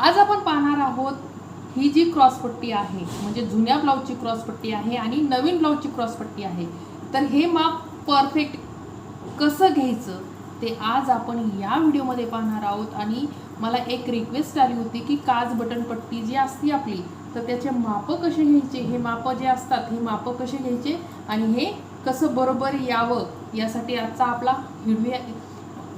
आज आपण पाहणार आहोत ही जी क्रॉसपट्टी आहे म्हणजे जुन्या ब्लाऊजची क्रॉसपट्टी आहे आणि नवीन ब्लाऊजची क्रॉसपट्टी आहे तर हे माप परफेक्ट कसं घ्यायचं ते आज आपण या व्हिडिओमध्ये पाहणार आहोत. आणि मला एक रिक्वेस्ट आली होती की काज बटन पट्टी जी असते आपली तर त्याचे मापं कसे घ्यायचे? हे मापं जे असतात हे मापं कसे घ्यायचे? आणि हे कसं बरोबर यावं यासाठी आजचा आपला व्हिडिओ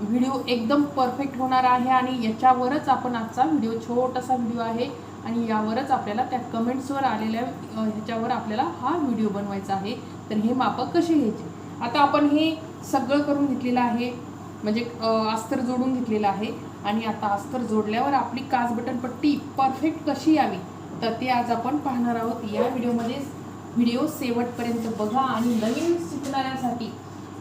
व्हिडिओ एकदम परफेक्ट होणार आहे आणि याच्यावरच आपण आजचा व्हिडिओ छोटासा व्हिडिओ आहे आणि यावरच आपल्याला त्या कमेंट्सवर आलेल्या ह्याच्यावर आपल्याला हा व्हिडिओ बनवायचा आहे. तर हे मापं कसे घ्यायचे? आता आपण हे सगळं करून घेतलेलं आहे म्हणजे अस्तर जोडून घेतलेलं आहे आणि आता अस्तर जोडल्यावर आपली काच बटन पट्टी परफेक्ट कशी यावी? तर ते आज आपण पाहणार आहोत. या व्हिडिओमध्ये व्हिडिओ शेवटपर्यंत बघा आणि नवीन शिकणाऱ्यांसाठी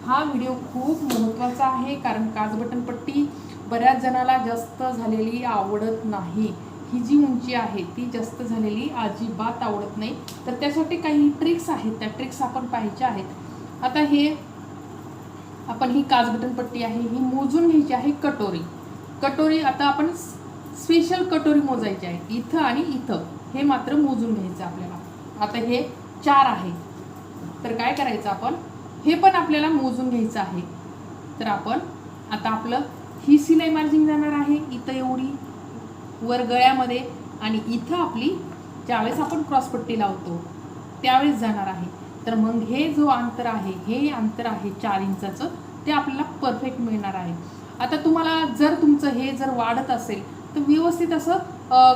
हा व्हिडिओ खूप महत्त्वाचा आहे कारण काच बटनपट्टी बऱ्याच जणाला जास्त झालेली आवडत नाही. ही जी उंची आहे ती जास्त झालेली अजिबात आवडत नाही. तर त्यासाठी काही ट्रिक्स आहेत त्या ट्रिक्स आपण पाहायच्या आहेत. आता हे आपण ही काच बटनपट्टी आहे ही मोजून घ्यायची आहे कटोरी. कटोरी आता आपण स्पेशल कटोरी मोजायची आहे इथं आणि इथं. हे मात्र मोजून घ्यायचं आपल्याला. आता हे चार आहे. तर काय करायचं आपण? हे पण आपल्याला मोजून घ्यायचं आहे. तर आपण आता आपलं ही सिलाई मार्जिंग जाणार आहे इथं एवढी वर गळ्यामध्ये आणि इथं आपली ज्यावेळेस आपण क्रॉसपट्टी लावतो त्यावेळेस जाणार आहे. तर मग हे जो अंतर आहे हे अंतर आहे चार इंचाचं ते आपल्याला परफेक्ट मिळणार आहे. आता तुम्हाला जर तुमचं हे जर वाढत असेल तर व्यवस्थित असं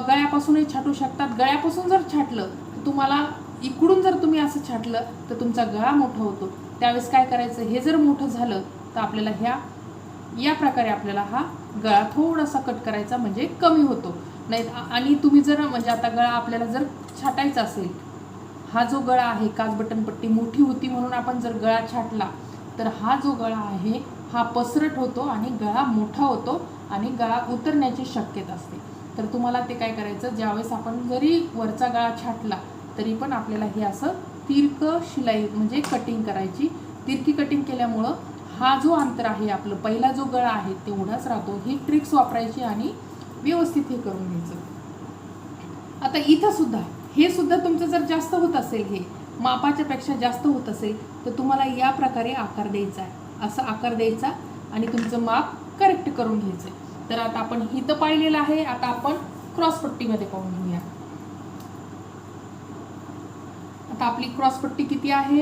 गळ्यापासूनही छाटू शकतात. गळ्यापासून जर छाटलं तर तुम्हाला इकडून जर तुम्ही असं छाटलं तर तुमचा गळा मोठा होतो. त्यावेळेस काय करायचं? हे जर मोठं झालं तर आपल्याला ह्या या प्रकारे आपल्याला हा गळा थोडासा कट करायचा म्हणजे कमी होतो. नाही आणि तुम्ही जर म्हणजे आता गळा आपल्याला जर छाटायचा असेल हा जो गळा आहे काच बटन पट्टी मोठी होती म्हणून आपण जर गळा छाटला तर हा जो गळा आहे हा पसरट होतो आणि गळा मोठा होतो आणि गळा उतरण्याची शक्यता असते. तर तुम्हाला ते काय करायचं? ज्यावेळेस आपण जरी वरचा गळा छाटला तरी पण आपल्याला हे असं तिरक शिलाई म्हणजे कटिंग करायची. तिरकी कटिंग केल्यामुळं हा जो अंतर आहे आपलं पहिला जो गळा आहे तेवढाच राहतो. ही ट्रिक्स वापरायची आणि व्यवस्थित हे करून घ्यायचं. आता इथं सुद्धा हे सुद्धा तुमचं जर जास्त होत असेल हे मापाच्या पेक्षा जास्त होत असेल तर तुम्हाला या प्रकारे आकार द्यायचा आहे. असा आकार द्यायचा आणि तुमचं माप करेक्ट करून घ्यायचं तर आता आपण इथं पाहिलेलं आहे आता आपण क्रॉसपट्टीमध्ये पाहून घेऊ. आता आपली क्रॉसपट्टी किती आहे?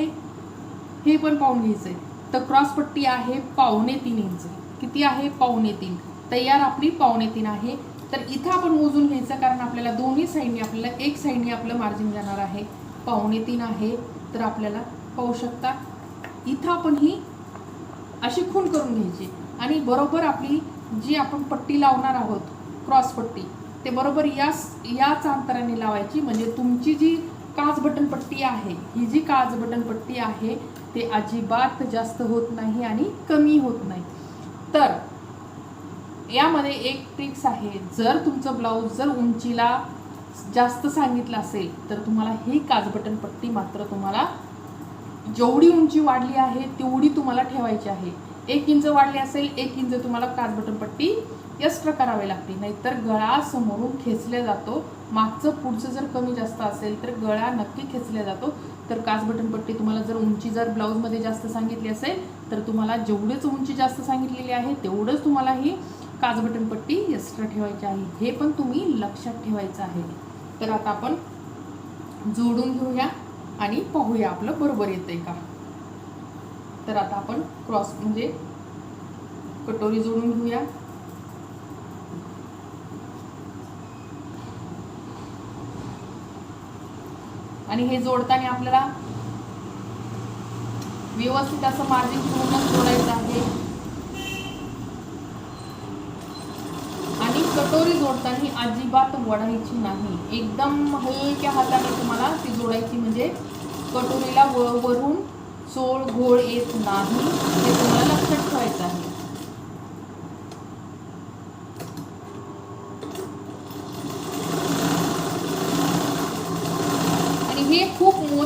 हे पण पाहून घ्यायचं आहे तर क्रॉसपट्टी आहे पावणे तीन इंच. किती आहे? पावणे तीन. तयार आपली पावणे तीन आहे. तर इथं आपण मोजून घ्यायचं कारण आपल्याला दोन्ही साईडने आपल्याला एक साईडने आपलं मार्जिन जाणार आहे. पावणे तीन आहे. तर आपल्याला पाहू शकता इथं आपण ही अशी खून करून घ्यायची. आणि बरोबर आपली जी आपण पट्टी लावणार आहोत क्रॉस पट्टी ते बरोबर याच याच अंतराने लावायची. म्हणजे तुमची जी काच बटन पट्टी आहे. ही जी काच बटन पट्टी आहे ते अजिबात जास्त होत नाही आणि कमी होत नाही. तर यामध्ये एक ट्रिक्स आहे. जर तुमचं ब्लाऊज जर उंचीला जास्त सांगितलं असेल तर तुम्हाला ही काच बटन पट्टी मात्र तुम्हाला जेवढी उंची वाढली आहे तेवढी तुम्हाला ठेवायची आहे. एक इंच वाढली असेल एक इंच तुम्हाला काच बटन पट्टी एक्स्ट्रा करावे लागते नाहीतर गळा समोरून खेचल्या जातो. मागचं पुढचं जर कमी जास्त असेल तर गळा नक्की खेचल्या जातो. तर काच बटन पट्टी तुम्हाला जर उंची जर ब्लाऊजमध्ये जास्त सांगितली असेल तर तुम्हाला जेवढेच उंची जास्त सांगितलेली आहे तेवढंच तुम्हाला ही काच बटन पट्टी एक्स्ट्रा ठेवायची आहे. हे पण तुम्ही लक्षात ठेवायचं आहे. तर आता आपण जोडून घेऊया आणि पाहूया आपलं बरोबर येतंय का? तर आता आपण क्रॉस म्हणजे कटोरी जोडून घेऊया. आणि हे जोडताना आपल्याला व्यवस्थित असं मार्जिन ठेवूनच जोडायचं आहे. आणि कटोरी जोडताना अजिबात वढायची नाही. एकदम हलक्या हाताने तुम्हाला ती जोडायची म्हणजे कटोरीला व वरून चोळ घोळ येत नाही. हे तुम्हाला लक्षात ठेवायचं आहे आणि हे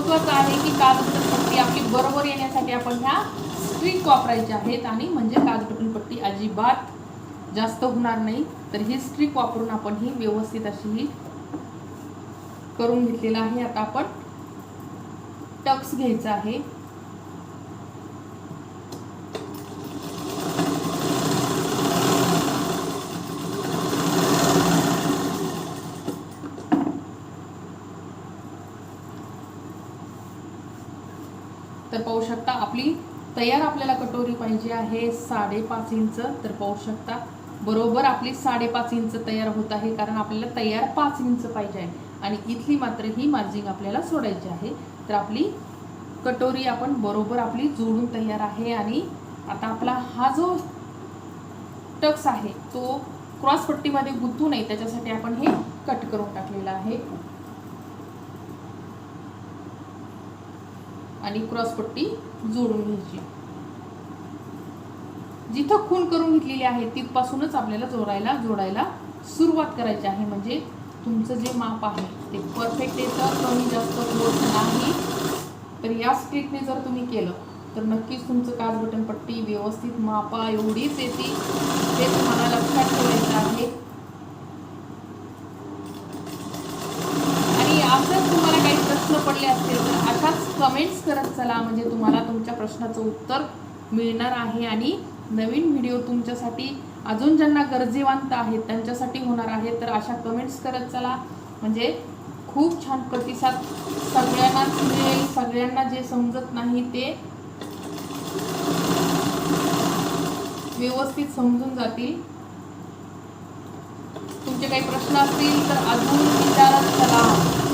महत्त्वाचं आहे की कागदपत्र पट्टी आपली बरोबर येण्यासाठी आपण ह्या स्ट्रिक वापरायच्या आहेत आणि म्हणजे कागदपत्र पट्टी अजिबात जास्त होणार नाही. तर ही स्ट्रिक वापरून आपण ही व्यवस्थित अशी ही करून घेतलेलं आहे. आता आपण टक्स घ्यायचा आहे तर पाहू शकता आपली तयार आपल्याला कटोरी पाहिजे आहे साडेपाच इंच तर पाहू शकता. बरोबर आपली साडेपाच इंच तयार होत आहे कारण आपल्याला तयार पाच इंच पाहिजे आहे. आणि इथली मात्र ही मार्जिंग आपल्याला सोडायची आहे. तर आपली कटोरी आपण बरोबर आपली जोडून तयार आहे. आणि आता आपला हा जो टक्स आहे तो क्रॉस पट्टीमध्ये गुंतू नये त्याच्यासाठी आपण हे कट करून टाकलेलं आहे. आणि क्रॉस पट्टी जोडून घ्यायची. जिथं खून करून घेतलेली आहे तिथपासूनच आपल्याला जोडायला जोडायला सुरुवात करायची आहे. म्हणजे तुमचं जे माप आहे ते परफेक्ट येतं कमी जास्त होत नाही. तर या स्ट्रिकने जर तुम्ही केलं तर नक्कीच तुमचं काच बटन पट्टी व्यवस्थित मापा एवढीच येते. ते तुम्हाला लक्षात ठेवायचं आहे. आणि असंच तुम्हाला काही प्रश्न पडले असतील कमेंट्स करत चला. म्हणजे तुम्हाला तुमच्या प्रश्नाचं उत्तर मिळणार आहे आणि नवीन व्हिडिओ तुमच्यासाठी अजून ज्यांना गरजेवंत आहेत त्यांच्यासाठी होणार आहे. तर अशा कमेंट्स करत चला. म्हणजे खूप छान प्रतिसाद सगळ्यांनाच मिळेल. सगळ्यांना जे समजत नाही ते व्यवस्थित समजून जातील. तुमचे काही प्रश्न असतील तर अजून विचारत चला.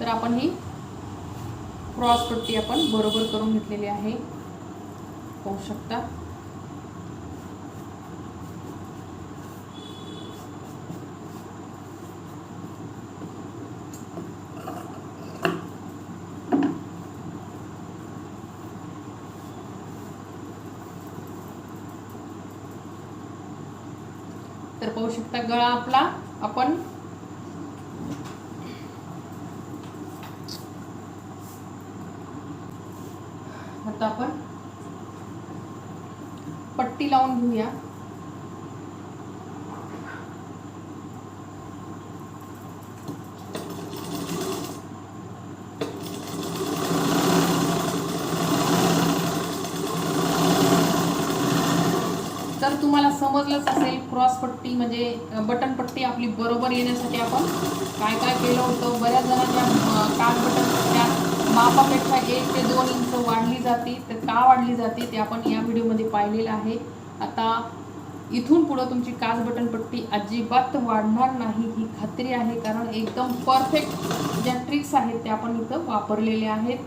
तर आपण ही क्रॉस पट्टी आपण बरोबर करून घेतलेली आहे. पाहू शकता. तर पाहू शकता गळा आपला आपण आता आपण पट्टी लावून घेऊया. तर तुम्हाला समजलंच असेल क्रॉस पट्टी म्हणजे बटन पट्टी आपली बरोबर येण्यासाठी आपण काय काय केलं होतं? बऱ्याच जणांच्या कान बटन पट्ट्या मापापेक्षा एक ते दोन इंच वाढली जाते तर का वाढली जाते ते आपण या व्हिडिओमध्ये पाहिलेलं आहे. आता इथून पुढं तुमची काच बटन पट्टी अजिबात वाढणार नाही ही खात्री आहे कारण एकदम परफेक्ट ज्या ट्रिक्स आहेत त्या आपण इथं वापरलेल्या आहेत.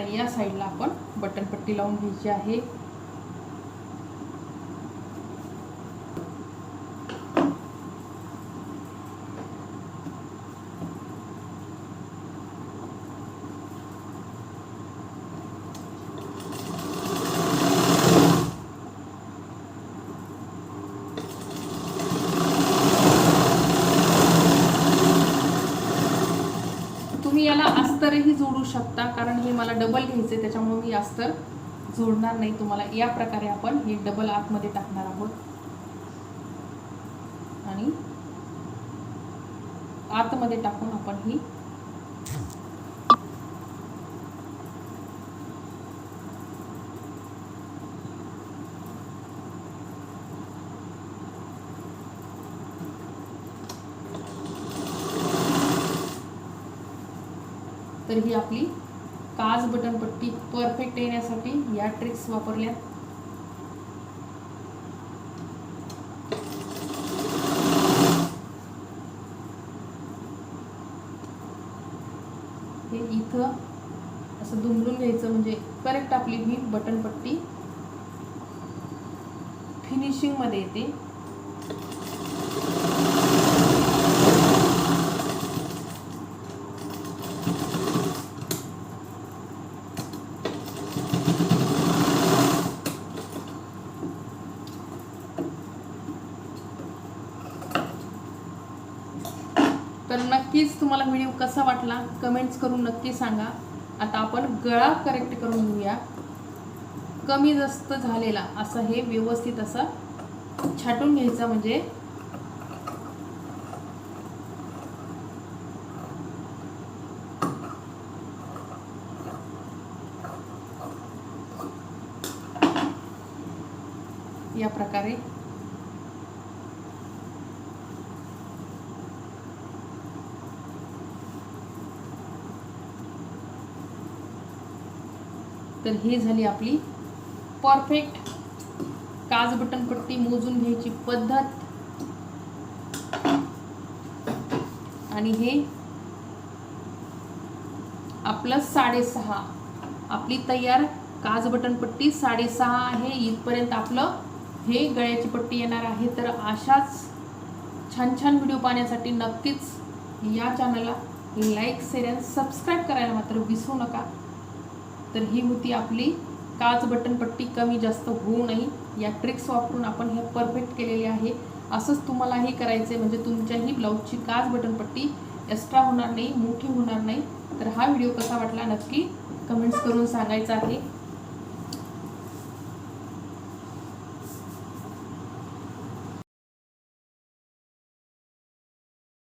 आता या साईडला आपण बटन पट्टी लावून घ्यायची आहे तुम्ही याला अस्तरही जोडू शकता कारण हे मला डबल घ्यायचे त्याच्यामुळे मी अस्तर जोडणार नाही तुम्हाला. या प्रकारे आपण हे डबल आतमध्ये टाकणार आहोत. आणि आतमध्ये टाकून आपण ही ही आपली. काज बटन पट्टी परफेक्ट येण्यासाठी या ट्रिक्स वापरल्या हे इथं असं दुमडून घ्यायचं म्हणजे करेक्ट आपली ही बटन पट्टी फिनिशिंगमध्ये येते नक्कीच तुम्हाला व्हिडिओ कसा वाटला कमेंट्स करून नक्की सांगा. आता आपण गळा करेक्ट करून घेऊया. कमी जास्त झालेला असं हे व्यवस्थित असं छाटून घ्यायचं म्हणजे. या प्रकारे. तर हे झाली आपली परफेक्ट काज बटन पट्टी मोजून घ्यायची पद्धत. आणि हे आपलं साडेसहा. आपली तयार काज बटन पट्टी साडेसहा आहे. इथपर्यंत आपलं हे गळ्याची पट्टी येणार आहे. तर अशाच छान छान व्हिडिओ पाहण्यासाठी नक्कीच या चॅनलला लाईक शेअर आणि सबस्क्राईब करायला मात्र विसरू नका. तर ही होती आपली काच बटन पट्टी कमी जास्त होऊ नये. या ट्रिक्स वापरून आपण हे परफेक्ट केलेले आहे. असंच तुम्हालाही करायचं आहे म्हणजे तुमच्याही ब्लाऊजची काच बटन पट्टी एक्स्ट्रा होणार नाही मोठी होणार नाही. तर हा व्हिडिओ कसा वाटला नक्की कमेंट्स करून सांगायचा आहे.